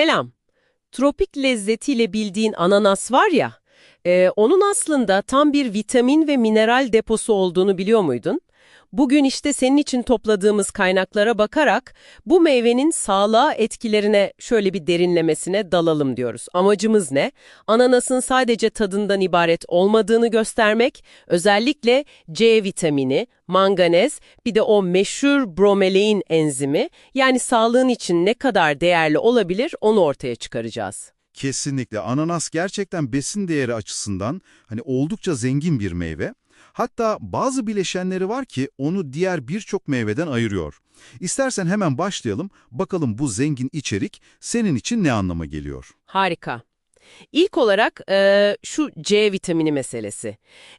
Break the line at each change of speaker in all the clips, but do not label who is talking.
Selam. Tropik lezzetiyle bildiğin ananas var ya, e, onun aslında tam bir vitamin ve mineral deposu olduğunu biliyor muydun? Bugün işte senin için topladığımız kaynaklara bakarak bu meyvenin sağlığa etkilerine şöyle bir derinlemesine dalalım diyoruz. Amacımız ne? Ananasın sadece tadından ibaret olmadığını göstermek, özellikle C vitamini, manganez, bir de o meşhur bromelain enzimi, yani sağlığın için ne kadar değerli olabilir onu ortaya çıkaracağız.
Kesinlikle. Ananas gerçekten besin değeri açısından hani oldukça zengin bir meyve. Hatta bazı bileşenleri var ki onu diğer birçok meyveden ayırıyor. İstersen hemen başlayalım. Bakalım bu zengin içerik senin için ne anlama geliyor?
Harika. İlk olarak e, şu C vitamini meselesi.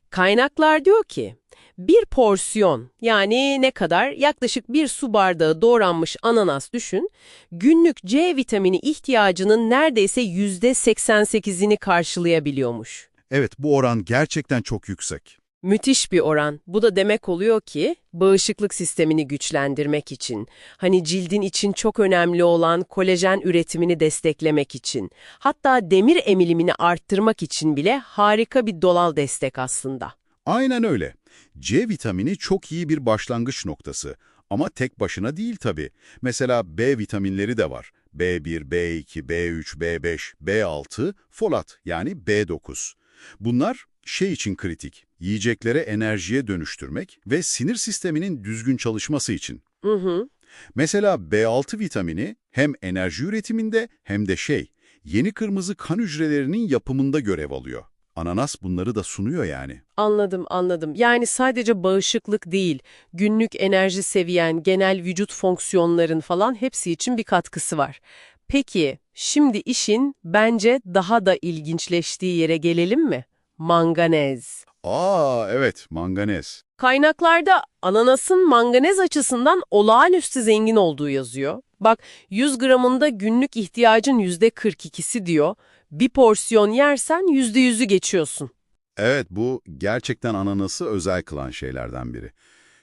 Kaynaklar diyor ki bir porsiyon yani ne kadar yaklaşık bir su bardağı doğranmış ananas düşün günlük C vitamini ihtiyacının neredeyse %88'ini karşılayabiliyormuş.
Evet bu oran gerçekten çok yüksek.
Müthiş bir oran. Bu da demek oluyor ki bağışıklık sistemini güçlendirmek için, hani cildin için çok önemli olan kolajen üretimini desteklemek için, hatta demir emilimini arttırmak için bile harika bir doğal destek aslında.
Aynen öyle. C vitamini çok iyi bir başlangıç noktası. Ama tek başına değil tabii. Mesela B vitaminleri de var. B1, B2, B3, B5, B6, folat yani B9. Bunlar şey için kritik, yiyeceklere enerjiye dönüştürmek ve sinir sisteminin düzgün çalışması için.
Hı hı.
Mesela B6 vitamini hem enerji üretiminde hem de şey, yeni kırmızı kan hücrelerinin yapımında görev alıyor. Ananas bunları da sunuyor yani.
Anladım, anladım. Yani sadece bağışıklık değil, günlük enerji seviyen, genel vücut fonksiyonların falan hepsi için bir katkısı var. Peki, şimdi işin bence daha da ilginçleştiği yere gelelim mi? Manganez.
Aa evet, manganez.
Kaynaklarda ananasın manganez açısından olağanüstü zengin olduğu yazıyor. Bak 100 gramında günlük ihtiyacın %42'si diyor. Bir porsiyon yersen %100'ü geçiyorsun.
Evet, bu gerçekten ananası özel kılan şeylerden biri.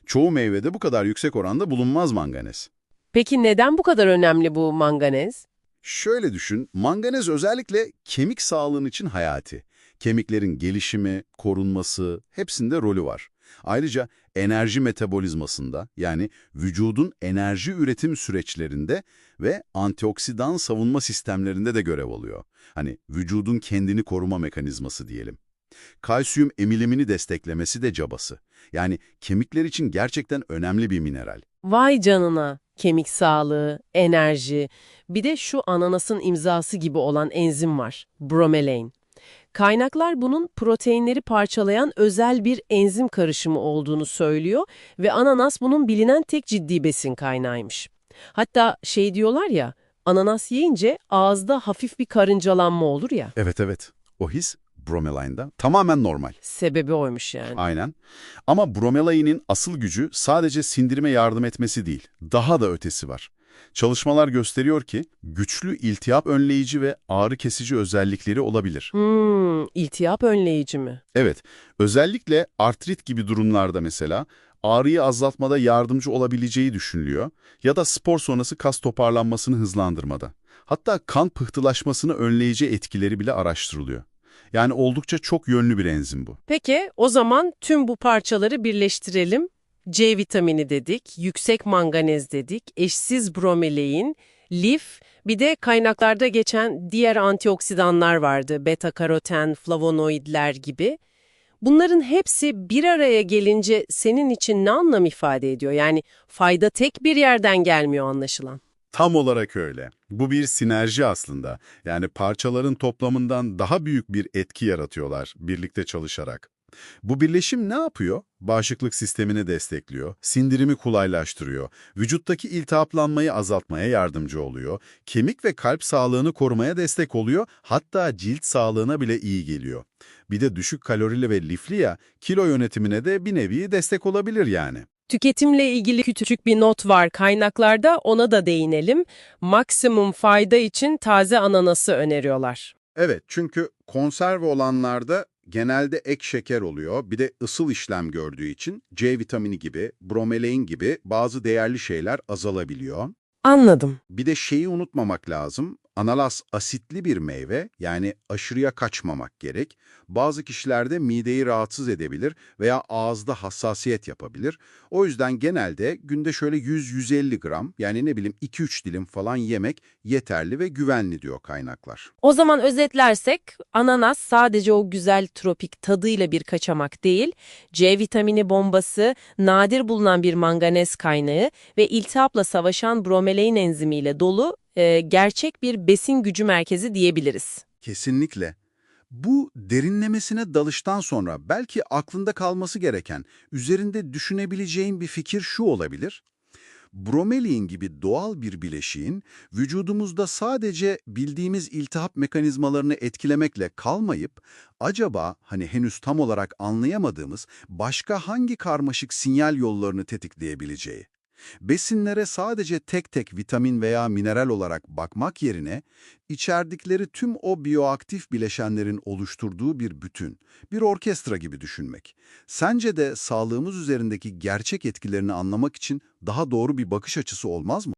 Çoğu meyvede bu kadar yüksek oranda bulunmaz manganez.
Peki neden bu kadar önemli bu manganez?
Şöyle düşün, manganez özellikle kemik sağlığın için hayati. Kemiklerin gelişimi, korunması hepsinde rolü var. Ayrıca enerji metabolizmasında yani vücudun enerji üretim süreçlerinde ve antioksidan savunma sistemlerinde de görev alıyor. Hani vücudun kendini koruma mekanizması diyelim. Kalsiyum emilimini desteklemesi de cabası. Yani kemikler için gerçekten önemli bir mineral.
Vay canına. Kemik sağlığı, enerji, bir de şu ananasın imzası gibi olan enzim var, bromelain. Kaynaklar bunun proteinleri parçalayan özel bir enzim karışımı olduğunu söylüyor ve ananas bunun bilinen tek ciddi besin kaynağıymış. Hatta şey diyorlar ya, ananas yiyince ağızda hafif bir karıncalanma olur ya,
Evet evet, o his bromelaine'da tamamen normal.
sebebi oymuş yani.
Aynen. Ama bromelain'in asıl gücü sadece sindirime yardım etmesi değil, daha da ötesi var. Çalışmalar gösteriyor ki güçlü iltihap önleyici ve ağrı kesici özellikleri olabilir.
Hmm, iltihap önleyici mi?
Evet, özellikle artrit gibi durumlarda mesela ağrıyı azaltmada yardımcı olabileceği düşünülüyor ya da spor sonrası kas toparlanmasını hızlandırmada. Hatta kan pıhtılaşmasını önleyici etkileri bile araştırılıyor. Yani oldukça çok yönlü bir enzim bu.
Peki o zaman tüm bu parçaları birleştirelim. C vitamini dedik, yüksek manganez dedik, eşsiz bromelain, lif, bir de kaynaklarda geçen diğer antioksidanlar vardı. Beta karoten, flavonoidler gibi. Bunların hepsi bir araya gelince senin için ne anlam ifade ediyor? Yani fayda tek bir yerden gelmiyor anlaşılan.
Tam olarak öyle. Bu bir sinerji aslında. Yani parçaların toplamından daha büyük bir etki yaratıyorlar birlikte çalışarak. Bu birleşim ne yapıyor? Bağışıklık sistemini destekliyor, sindirimi kolaylaştırıyor, vücuttaki iltihaplanmayı azaltmaya yardımcı oluyor, kemik ve kalp sağlığını korumaya destek oluyor, hatta cilt sağlığına bile iyi geliyor. Bir de düşük kalorili ve lifli ya, kilo yönetimine de bir nevi destek olabilir yani.
Tüketimle ilgili küçük bir not var kaynaklarda ona da değinelim. Maksimum fayda için taze ananası öneriyorlar.
Evet, çünkü konserve olanlarda genelde ek şeker oluyor. Bir de ısıl işlem gördüğü için C vitamini gibi, bromelain gibi bazı değerli şeyler azalabiliyor.
Anladım.
Bir de şeyi unutmamak lazım. Ananas asitli bir meyve, yani aşırıya kaçmamak gerek. Bazı kişilerde mideyi rahatsız edebilir veya ağızda hassasiyet yapabilir. O yüzden genelde günde şöyle 100-150 gram, yani ne bileyim 2-3 dilim falan yemek yeterli ve güvenli diyor kaynaklar.
O zaman özetlersek ananas sadece o güzel tropik tadıyla bir kaçamak değil, C vitamini bombası, nadir bulunan bir manganez kaynağı ve iltihapla savaşan bromelain enzimiyle dolu e, gerçek bir besin gücü merkezi diyebiliriz.
Kesinlikle. Bu derinlemesine dalıştan sonra belki aklında kalması gereken, üzerinde düşünebileceğin bir fikir şu olabilir. Bromelain gibi doğal bir bileşiğin vücudumuzda sadece bildiğimiz iltihap mekanizmalarını etkilemekle kalmayıp acaba hani henüz tam olarak anlayamadığımız başka hangi karmaşık sinyal yollarını tetikleyebileceği. Besinlere sadece tek tek vitamin veya mineral olarak bakmak yerine, içerdikleri tüm o biyoaktif bileşenlerin oluşturduğu bir bütün, bir orkestra gibi düşünmek. Sence de sağlığımız üzerindeki gerçek etkilerini anlamak için daha doğru bir bakış açısı olmaz mı?